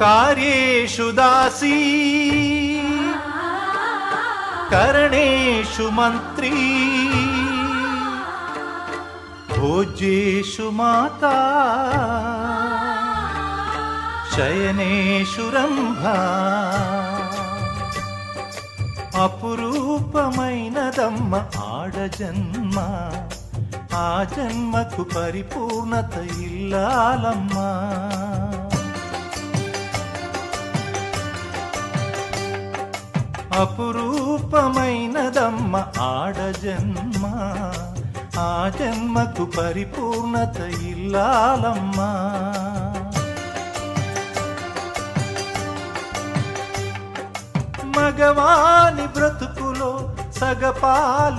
కార్యేషు దాసీ. కరణేషు మంత్రీ. భోజ్యేషు మాతా. శయనేషు రంభా. అపురూపమైనదమ్మ ఆడజన్మ ఆ జన్మకు పరిపూర్ణత ఇల్లాలమ్మా. అపురూపమైనదమ్మ ఆడజన్మ ఆ జన్మకు పరిపూర్ణత ఇల్లాలమ్మా. మగవాని బ్రతుకులో సగపాలు